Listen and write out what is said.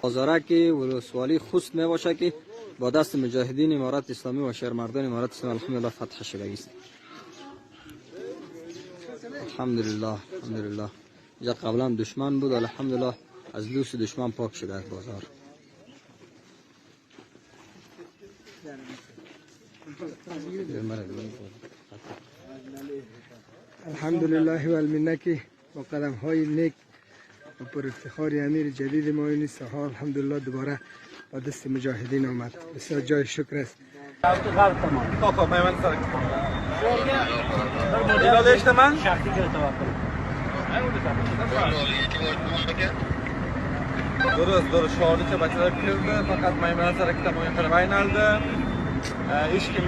بازارک ولسوالی خوست می باشه که با دست مجاهدین امارت اسلامی و شهرمردان امارت اسلامی الحمدلله فتح شده است. الحمدلله الحمدلله. اینجا قبلا دشمن بود الحمدلله از لوس دشمن پاک شده است بازار. الحمد لله و المنه که با قدم های نیک و پر افتخار امیر جدید ما این سها الحمدلله دوباره با دست مجاهدین آمد بسیار جای شکر است. من درست درست. شاهدی که بچه فقط میمن سر که تمامی قرمین الده ایش کم